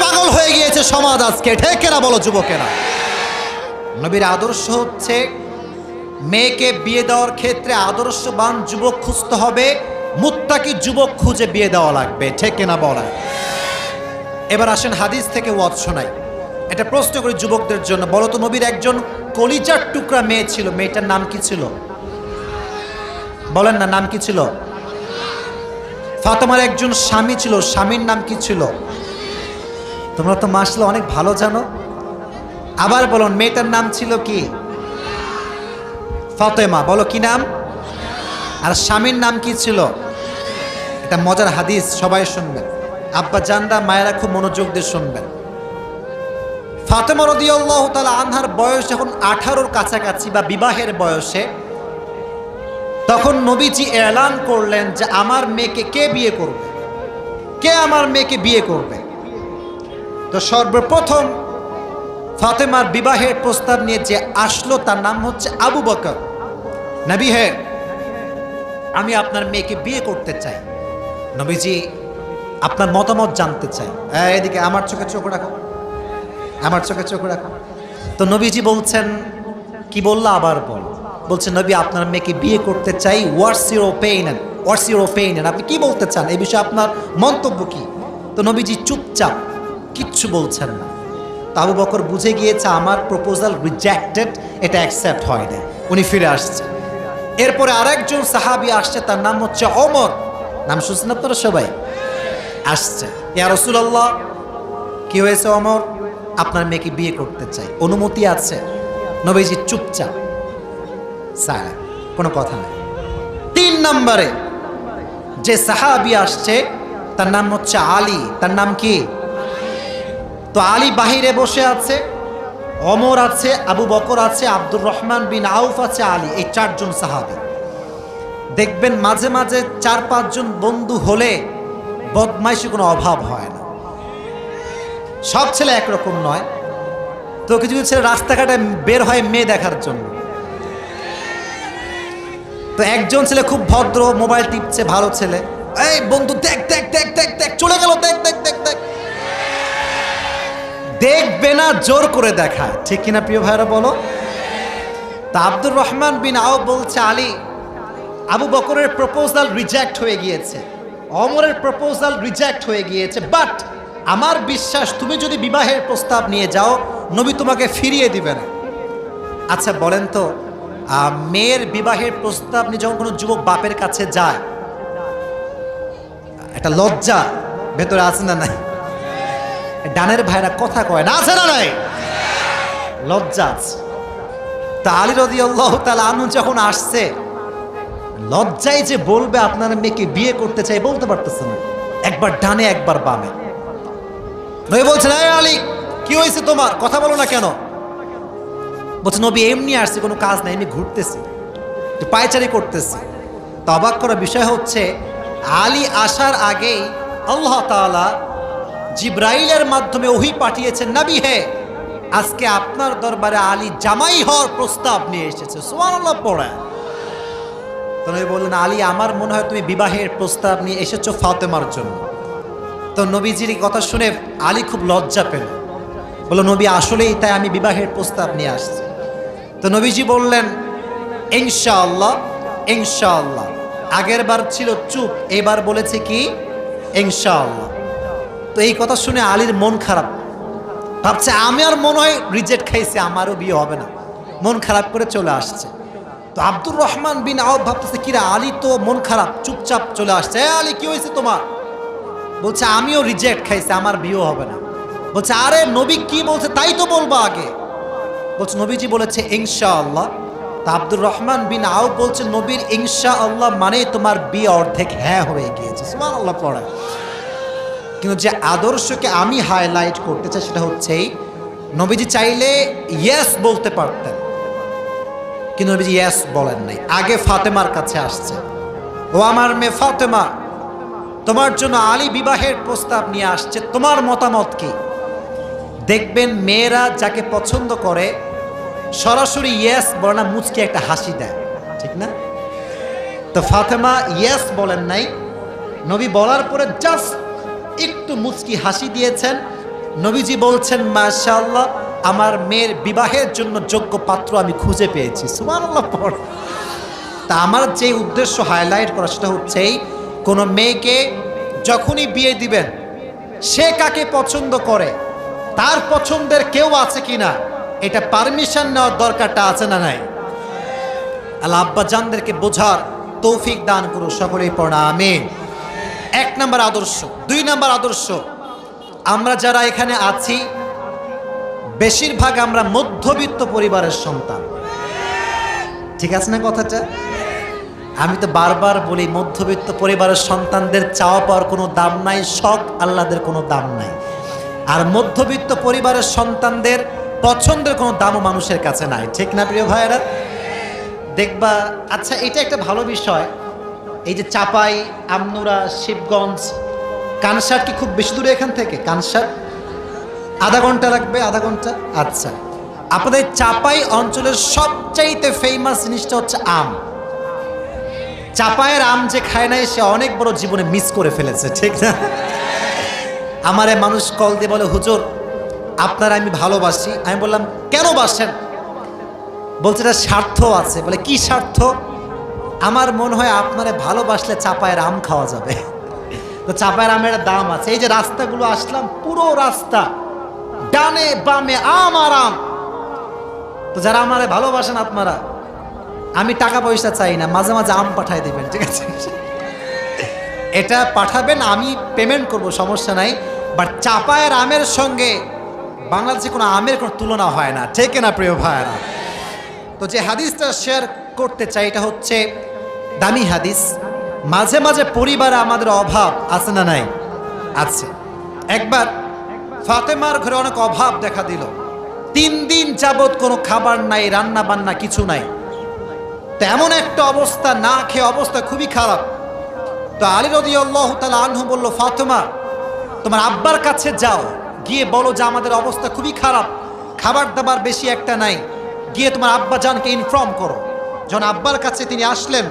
পাগল হয়ে গিয়েছে সমাজ আজকে। ঠেকেরা বলো যুবকেরা? নবীর আদর্শ হচ্ছে মেয়েকে বিয়ে দেওয়ার ক্ষেত্রে আদর্শবান যুবক খুঁজতে হবে, মুত্তাকি যুবক খুঁজে বিয়ে দেওয়া লাগবে। ঠিক না বলা? এবার আসেন হাদিস থেকে ওয়াজ শোনাই। এটা প্রশ্ন করি যুবকদের জন্য। বলো তো, নবীর একজন কলিজার টুকরা মেয়ে ছিল। মেয়েটার নাম কি ছিল? বলেন না, নাম কি ছিল? ফাতেমার একজন স্বামী ছিল। স্বামীর নাম কি ছিল? তোমরা তো মাসলে অনেক ভালো জানো। আবার বলো, মেয়েটার নাম ছিল কি? ফাতেমা। বলো কি নাম? আর স্বামীর নাম কি ছিল? এটা মজার হাদিস, সবাই শুনবেন। আব্বা জানরা মায়েরা খুব মনোযোগ দিয়ে শুনবেন। ফাতেমা রদিয়াল্লাহ তালা আনহার বয়স যখন আঠারোর কাছাকাছি বা বিবাহের বয়সে, তখন নবীজি এলান করলেন যে, আমার মেয়েকে কে বিয়ে করবে? কে আমার মেয়েকে বিয়ে করবে? তো সর্বপ্রথম ফাতেমার বিবাহের প্রস্তাব নিয়ে যে আসলো, তার নাম হচ্ছে আবু বকর। নবী হে, আমি আপনার মেয়েকে বিয়ে করতে চাই। নবীজি, আপনার মতামত জানতে চাই। এদিকে আমার চোখে চোখ রাখো। আমার চোখে চোখ রাখো। তো নবীজি বলছেন, কি বলল আবার বল। বলছে, নবী, আপনার মেয়েকে বিয়ে করতে চাই what's your opinion what's your opinion আপনি কি বলতে চান? এই বিষয়ে আপনার মন্তব্য কি? তো নবীজি চুপচাপ কিচ্ছু বলছেন না। তাবু বকর বুঝে গিয়েছে আমার প্রপোজাল রিজেক্টেড এটা অ্যাকসেপ্ট হয় না উনি ফিরে আসছে। এরপরে আরেকজন সাহাবি আসছে, তার নাম হচ্ছে অমর নাম শুনছেন আপনারা সবাই? আসছে। ইয়া রসুলাল্লাহ, কি হয়েছে অমর আপনার মেয়েকে বিয়ে করতে চাই। অনুমতি আছে? নবীজি চুপচাপ। সাইলেন্ট কোনো কথা নেই। তিন নম্বরে যে সাহাবি আসছে, তার নাম হচ্ছে আলী। তার নাম কি? তো আলী বাহিরে বসে আছে, অমর আছে, আবু বকর আছে, আব্দুর রহমান বিন আউফ আছে, আলী, এই চারজন সাহাবি। দেখবেন মাঝে মাঝে চার পাঁচজন বন্ধু হলে বদমাইশি কোনো অভাব হয় না। সব ছেলে একরকম নয়। তো কিছু কিছু ছেলে রাস্তাঘাটে বের হয় মেয়ে দেখার জন্য। তো একজন ছেলে খুব ভদ্র, মোবাইল টিপছে, ভালো ছেলে। এই বন্ধু, দেখ দেখ দেখ দেখ দেখ, চলে গেল, দেখ দেখ দেখ দেখ। দেখবে না, জোর করে দেখায়। ঠিক কিনা প্রিয় ভাইরা বলো? তা আব্দুর রহমান বিন আও বলছে, আলী, আবু বকরের প্রপোজাল রিজেক্ট হয়ে গিয়েছে। অমরের প্রপোজাল রিজেক্ট হয়ে গিয়েছে। বাট আমার বিশ্বাস, তুমি যদি বিবাহের প্রস্তাব নিয়ে যাও, নবী তোমাকে ফিরিয়ে দিবে না। আচ্ছা বলেন তো মেয়ের বিবাহের প্রস্তাব নিয়ে যখন কোনো যুবক বাপের কাছে যায়, একটা লজ্জা ভেতরে আছে না নাই? ডানের ভাইরা কথা কয় না, আছে না নাই? লজ্জা আছে। তা আলী রদি আল্লাহ তালা আনু যখন আসছে, লজ্জায় যে বলবে আপনার মেয়েকে বিয়ে করতে চাই, বলতে পারতেছে না। একবার ডানে, একবার বামে। নবী বলছেন, এই আলী, কি হয়েছে তোমার? কথা বলো না কেন? বলছে, নবী, এমনি আসছে, কোনো কাজ নাই এমনি ঘুরতেছি। পায়চারি করতেছি। তো অবাক করার বিষয় হচ্ছে, আলী আসার আগেই আল্লাহ তাআলা জিব্রাইলের মাধ্যমে ওহি পাঠিয়েছেন, নবী হে, আজকে আপনার দরবারে আলী জামাই হওয়ার প্রস্তাব নিয়ে এসেছে। সুবহানাল্লাহ পড়ে। তো নবী বললেন, আলী, আমার মনে হয় তুমি বিবাহের প্রস্তাব নিয়ে এসেছ ফাতেমার জন্য। তো নবীজির কথা শুনে আলী খুব লজ্জা পেল। বলল, নবী, আসলেই তাই আমি বিবাহের প্রস্তাব নিয়ে আসছি। তো নবীজি বললেন, ইনশাআল্লাহ ইনশাআল্লাহ। আগের বার ছিল চুপ, এবার বলেছে কি? ইনশাআল্লাহ। তো এই কথা শুনে আলীর মন খারাপ। ভাবছে, আমি আর মনে হয় রিজেক্ট খাইছে, আমারও বিয়ে হবে না। মন খারাপ করে চলে আসছে। তো আব্দুর রহমান বিন আউফ ভাবতেছে, কিরা, আলী তো মন খারাপ, চুপচাপ চলে আসছে। এ আলী, কি হয়েছে তোমার? বলছে, আমিও রিজেক্ট খাইছে, আমার বিয়ে হবে না। বলছে, আরে, নবী কি বলছে, তাই তো বলব আগে? বলছে, নবীজি বলেছে ইনশা আল্লাহ তা আব্দুর রহমান বিন আউ বলছে, নবীর ইনশা আল্লাহ মানে তোমার বিয়ে অর্ধেক হ্যাঁ হয়ে গিয়েছে। সুমান আল্লাহ পড়া। কিন্তু যে আদর্শকে আমি হাইলাইট করতে চাই সেটা হচ্ছে নবীজি চাইলে ইয়েস বলতে পারতেন, কিন্তু নবীজি ইয়েস বলেন নাই। আগে ফাতেমার কাছে আসছে। ও আমার মেয়ে ফাতেমা, তোমার জন্য আলী বিবাহের প্রস্তাব নিয়ে আসছে, তোমার মতামত কি? দেখবেন মেয়েরা যাকে পছন্দ করে, সরাসরি ইয়েস বলে না মুচকে একটা হাসি দেয়, ঠিক না? তো ফাতেমা ইয়েস বলেন নাই, নবী বলার পরে জাস্ট একটু মুচকি হাসি দিয়েছেন। নবীজি বলছেন, মাশাআল্লাহ, আমার মেয়ের বিবাহের জন্য যোগ্য পাত্র আমি খুঁজে পেয়েছি। সুবহানাল্লাহ, পড়। তা আমার যে উদ্দেশ্য হাইলাইট করা সেটা হচ্ছে কোনো মেয়েকে যখনই বিয়ে দিবেন, সে কাকে পছন্দ করে, তার পছন্দের কেউ আছে কি না এটা পারমিশন নেওয়ার দরকারটা আছে না নাই? আল্লাহ আব্বা জানদেরকে বোঝার তৌফিক দান করো সকলেই, পড়া আমিন। এক নম্বর আদর্শ, দুই নম্বর আদর্শ, আমরা যারা এখানে আছি, বেশিরভাগ আমরা মধ্যবিত্ত পরিবারের সন্তান। ঠিক আছে না কথাটা? আমি তো বারবার বলি, মধ্যবিত্ত পরিবারের সন্তানদের চাওয়া পাওয়ার কোনো দাম নাই, শখ আল্লাদের কোনো দাম নাই। আর মধ্যবিত্ত পরিবারের সন্তানদের পছন্দের কোনো দামও মানুষের কাছে নাই। ঠিক না প্রিয় ভাইয়েরা? দেখবা আচ্ছা এটা একটা ভালো বিষয়। এই যে চাপাই, আমনুরা, শিবগঞ্জ, কানসার কি খুব বেশি দূরে এখান থেকে? কানসার? আধা ঘণ্টা লাগবে, আধা ঘণ্টা? আচ্ছা। আপনাদের চাপাই অঞ্চলের সবচাইতে ফেমাস জিনিসটা হচ্ছে আম। চাপায়ের আম যে খায় নাই, সে অনেক বড় জীবনে মিস করে ফেলেছে, ঠিক না? আমারে মানুষ কল দিয়ে বলে, হুজুর, আপনারা আমি ভালোবাসি। আমি বললাম, কেন বাসেন? বলছে, এটা স্বার্থ আছে। বলে, কি স্বার্থ? আমার মনে হয় আপনারে ভালোবাসলে চাপায়ের আম খাওয়া যাবে। তো চাপায়ের আমের দাম আছে। এই যে রাস্তাগুলো আসলাম, পুরো রাস্তা, ডানে বামে আম আর আম। তো যারা আমারে ভালোবাসেন আপনারা, আমি টাকা পয়সা চাই না, মাঝে মাঝে আম পাঠাই দেবেন, ঠিক আছে? এটা পাঠাবেন, আমি পেমেন্ট করব, সমস্যা নাই। বাট চাপায়ের আমের সঙ্গে বাংলাদেশে কোনো আমের কোনো তুলনা হয় না, ঠিক না প্রিয় ভাইয়েরা? তো যে হাদিসটা শেয়ার করতে চাই, এটা হচ্ছে দামি হাদিস। মাঝে মাঝে পরিবারে আমাদের অভাব আছে না নাই? আছে। একবার ফাতেমার ঘরে অনেক অভাব দেখা দিল। তিন দিন যাবৎ কোনো খাবার নাই রান্না বান্না কিছু নাই। তেমন একটা অবস্থা, না খেয়ে অবস্থা খুবই খারাপ। তো আলী রদি আল্লাহ তালা আনহু বলল, ফাতেমা, তোমার আব্বার কাছে যাও। গিয়ে বলো যে আমাদের অবস্থা খুবই খারাপ। খাবার দাবার বেশি একটা নাই। গিয়ে তোমার আব্বা জানকে ইনফর্ম করো। যখন আব্বার কাছে তিনি আসলেন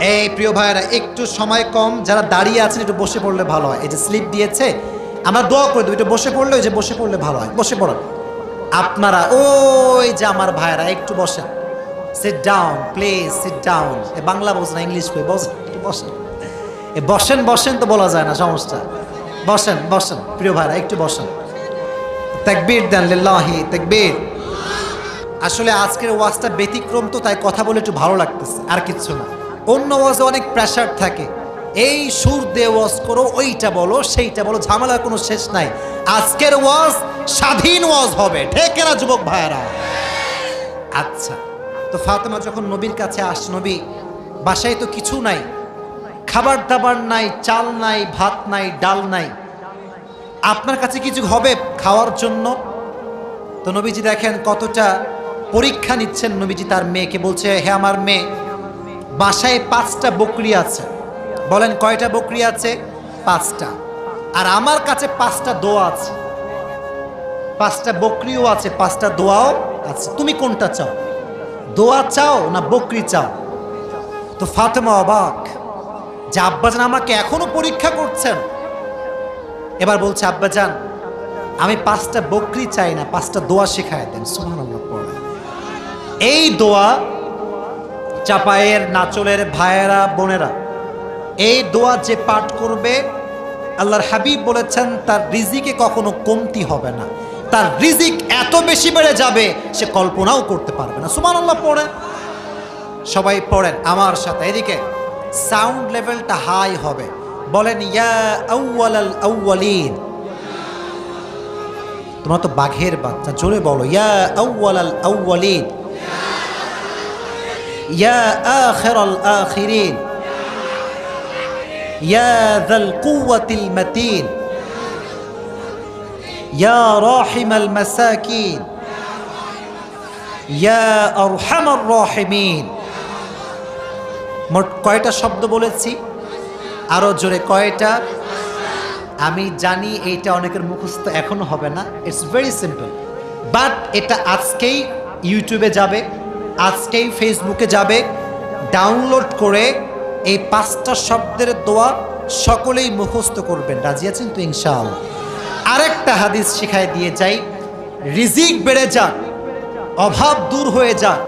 এই প্রিয় ভাইয়েরা, একটু সময় কম, যারা দাঁড়িয়ে আছেন, একটু বসে পড়লে ভালো হয়। এই যে স্লিপ দিয়েছে, আমরা দোয়া করে দেবো, একটু বসে পড়লে, ওই যে বসে পড়লে ভালো হয়। বসে পড়েন। আপনারা, ওই যে আমার ভাইয়েরা, একটু বসেন। Sit down please sit down এ বাংলা বলছেন ইংলিশ কই? বসেন, একটু বসেন। এ বসেন বসেন তো বলা যায় না, সমস্যা। বসেন বসেন, প্রিয় ভাইরা একটু বসেন। তাকবীর দেন লিল্লাহি, তাকবীর। আসলে আজকের ওয়াজটা ব্যতিক্রম তো, তাই কথা বলে একটু ভালো লাগতেছে, আর কিচ্ছু না। অন্য ওয়াজে অনেক প্রেশার থাকে। এই সুর দিয়ে ওয়াজ করো, ওইটা বলো, সেইটা বলো, ঝামেলার কোনো শেষ নাই। আজকের ওয়াজ স্বাধীন ওয়াজ হবে। ঠিক না যুবক ভাইয়েরা? আচ্ছা তো ফাতেমা যখন নবীর কাছে আস, নবী, বাসায় তো কিছু নাই। খাবার দাবার নাই, চাল নাই, ভাত নাই, ডাল নাই। আপনার কাছে কিছু হবে খাওয়ার জন্য? তো নবীজি দেখেন কতটা পরীক্ষা নিচ্ছেন নবীজি তার মেয়েকে। বলছে, হে আমার মেয়ে বাসায় পাঁচটা বকরি আছে। বলেন কয়টা বকরি আছে? পাঁচটা। আর আমার কাছে পাঁচটা দোয়া আছে। পাঁচটা বকরিও আছে, পাঁচটা দোয়াও আছে। তুমি কোনটা চাও? দোয়া চাও না বকরি চাও? তো ফাতেমা অবাক। যে আব্বাজান আমাকে এখনও পরীক্ষা করছেন। এবার বলছে, আব্বাজান, আমি পাঁচটা বকরি চাই না, পাঁচটা দোয়া শেখায় দেন। সুবহানাল্লাহ এই দোয়া চাপায়ের নাচলের ভাইয়েরা, বোনেরা, এই দোয়া যে পাঠ করবে, আল্লাহর হাবিব বলেছেন, তার রিজিকে কখনো কমতি হবে না। তার রিজিক এত বেশি বেড়ে যাবে, সে কল্পনাও করতে পারবে না। সুমান আল্লাহ পড়েন। সবাই পড়েন আমার সাথে। এদিকে সাউন্ড লেভেলটা হাই হবে। বলেন, ইয়া আউয়ালিন তোমরা তো বাঘের বাচ্চা, জোরে বলো, ইয়া আউয়ালাল আউয়ালিন ইয়া আখিরাল আখিরিন। ইয়া যাল কুওয়াতিল মাতিন। ইয়া রাহিমাল মাসাকিন। ইয়া আরহামার রাহিমিন। মোট কয়টা শব্দ বলেছি? আরও জোরে কয়টা? আমি জানি এইটা অনেকের মুখস্থ এখনও হবে না। ইটস ভেরি সিম্পল বাট এটা আজকেই ইউটিউবে যাবে। আজকেই ফেসবুকে যাবে। ডাউনলোড করে এই পাঁচটা শব্দের দোয়া সকলেই মুখস্থ করবেন। রাজি আছেন তো ইনশাল আরেকটা হাদিস শিখায় দিয়ে যাই। রিজিক বেড়ে যাক, অভাব দূর হয়ে যাক।